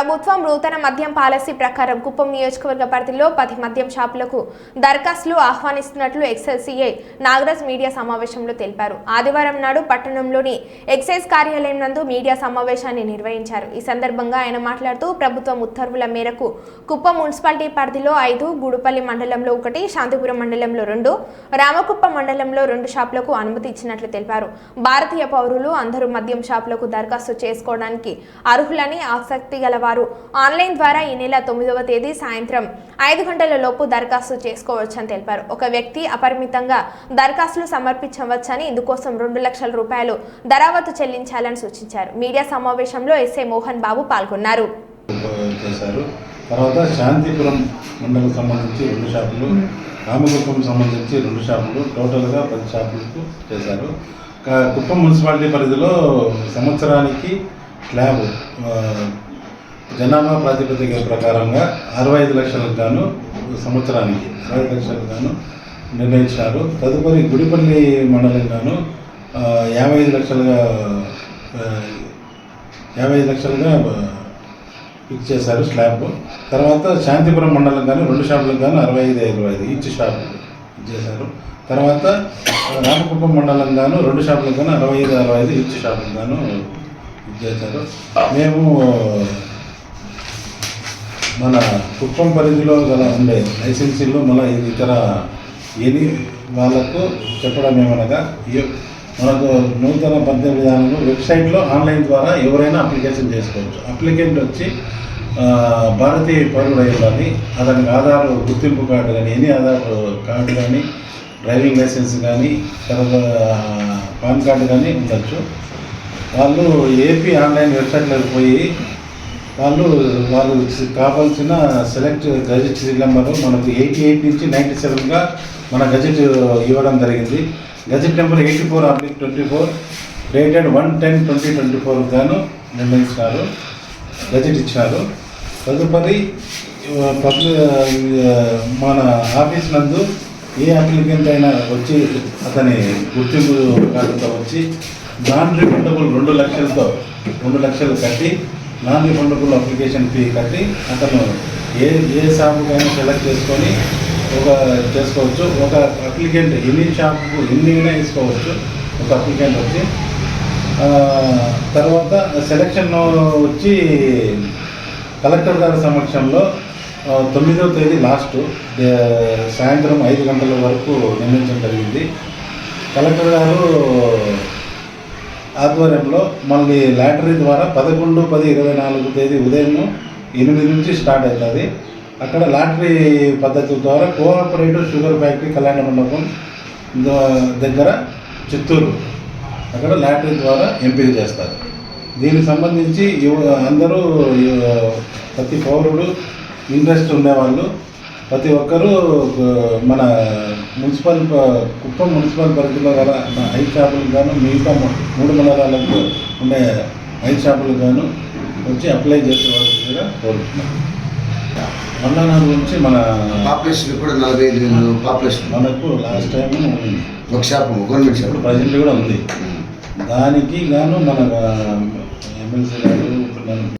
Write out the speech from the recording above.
ప్రభుత్వం నూతన మద్యం పాలసీ ప్రకారం కుప్పం నియోజకవర్గ పరిధిలో పది మద్యం షాపులకు దరఖాస్తులు ఆహ్వానిస్తున్నట్లు ఎక్సైజ్ సిఐ నాగరాజ్ మీడియా సమావేశంలో తెలిపారు. ఆదివారం నాడు పట్టణంలోని ఎక్సైజ్ కార్యాలయం నందు మీడియా సమావేశాన్ని నిర్వహించారు. ఈ సందర్భంగా ఆయన మాట్లాడుతూ ప్రభుత్వం ఉత్తర్వుల మేరకు కుప్పం మున్సిపాలిటీ పరిధిలో ఐదు గూడుపల్లి మండలంలో ఒకటి శాంతిపురం మండలంలో రెండు రామకుప్ప మండలంలో రెండు షాపులకు అనుమతి ఇచ్చినట్లు తెలిపారు. భారతీయ పౌరులు అందరూ మద్యం షాపులకు దరఖాస్తు చేసుకోవడానికి అర్హులని ఆసక్తి గల వారు ఆన్లైన్ ద్వారా ఈ నెల తొమ్మిదవ తేదీ సాయంత్రం ఐదు గంటల లోపు దరఖాస్తు చేసుకోవచ్చని తెలిపారు. ఒక వ్యక్తి అపరిమితంగా దరఖాస్తులు సమర్పించవచ్చని ఇందుకోసం రెండు లక్షల రూపాయలు ధరావత్తు చెల్లించాలని సూచించారు. మీడియా సమావేశంలో ఎస్ఐ మోహన్ బాబు పాల్గొన్నారు. చేశారు. తర్వాత శాంతిపురం మండలం సంబంధించి రెండు షాపులు రామకుప్పం సంబంధించి రెండు షాపులు టోటల్గా పది షాపులకు చేశారు. కుప్పం మున్సిపాలిటీ పరిధిలో సంవత్సరానికి స్లాబ్ జనాభా ప్రాతిపదిక ప్రకారంగా అరవై ఐదు లక్షలకు గాను సంవత్సరానికి అరవై ఐదు లక్షలకు గాను నిర్ణయించినారు తదుపరి గుడిపల్లి మండలం గాను యాభై ఐదు లక్షలుగా యాభై ఐదు లక్షలుగా ఫిక్స్ చేశారు స్లాబ్. తర్వాత శాంతిపురం మండలం కానీ రెండు షాపులకు కానీ అరవై ఐదు ఇరవై ఐదు ఈచ్ షాప్ చేశారు. తర్వాత రామకుప్పం మండలం గాను రెండు షాపులకు కానీ అరవై ఐదు అరవై ఐదు ఈచ్ షాపులకు గాను ఇది చేశారు. మేము మన కుప్పం పరిధిలో గల ఉండే లైసెన్సీలు మన ఇతర ఎని వాళ్ళకు చెప్పడం ఏమనగా మనకు నూతన పద్య విధానంలో వెబ్సైట్లో ఆన్లైన్ ద్వారా ఎవరైనా అప్లికేషన్ చేసుకోవచ్చు. అప్లికెంట్ వచ్చి భారతీయ పౌరుడు అయి అతనికి ఆధార్ గుర్తింపు కార్డు కానీ ఎనీ ఆధార్ కార్డు కానీ డ్రైవింగ్ లైసెన్స్ కానీ తర్వాత పాన్ కార్డు కానీ ఉండొచ్చు. వాళ్ళు ఏపీ ఆన్లైన్ వెబ్సైట్లోకి పోయి వాళ్ళు వాళ్ళు కావాల్సిన సెలెక్ట్ గజెట్ నెంబరు నెంబర్ మనకు ఎయిటీ ఎయిట్ నుంచి నైంటీ సెవెన్గా మన గజెట్ ఇవ్వడం జరిగింది. Gazette number eighty four oblique twenty four dated one ten twenty twenty four గాను నిర్ణయించినారు. గజెట్ ఇచ్చినారు. తదుపరి మన ఆఫీస్ నందు ఏ అప్లికెంట్ అయినా వచ్చి అతని గుర్తింపు కార్డుతో వచ్చి నాన్ రిఫండబుల్ రెండు లక్షలతో రెండు లక్షలు కట్టి నాన్ రిఫండబుల్ అప్లికేషన్ ఫీ కట్టి అతను ఏ ఏ షాపుకైనా సెలెక్ట్ చేసుకొని ఒక చేసుకోవచ్చు. ఒక అప్లికెంట్ ఎన్ని షాపు ఎన్ని వేసుకోవచ్చు. ఒక అప్లికెంట్ వచ్చి. తర్వాత సెలక్షన్ వచ్చి కలెక్టర్ గారి సమక్షంలో తొమ్మిదవ తేదీ లాస్ట్ సాయంత్రం ఐదు గంటల వరకు నిర్ణయించడం జరిగింది. కలెక్టర్ గారు ఆధ్వర్యంలో మళ్ళీ లాటరీ ద్వారా పదకొండు పది ఇరవై నాలుగు తేదీ ఉదయం ఎనిమిది నుంచి స్టార్ట్ అవుతుంది. అక్కడ లాటరీ పద్ధతి ద్వారా కోఆపరేటివ్ షుగర్ ఫ్యాక్టరీ కళ్యాణ మండపం దగ్గర చిత్తూరు అక్కడ లాటరీ ద్వారా ఎంపిక చేస్తారు. దీనికి సంబంధించి యువ- అందరూ ప్రతి పౌరుడు ఇంట్రెస్ట్ ఉండేవాళ్ళు ప్రతి ఒక్కరూ మన మున్సిపల్ కుప్పం మున్సిపల్ పరిధిలో గల ఐదు షాపులకు గాను మిగతా మూడు మండలాలకు ఉండే ఐదు షాపులకు గాను వచ్చి అప్లై చేసేవాళ్ళగా కోరుతున్నాం మండలం గురించి మన పాపులేషన్ కూడా నలభై ఐదు వేలు పాపులేషన్. మనకు లాస్ట్ టైం ఒక షాప్ గవర్నమెంట్ షాప్ ప్రజెంట్ కూడా ఉంది. దానికి గాను మన ఎమ్మెల్సీ గారు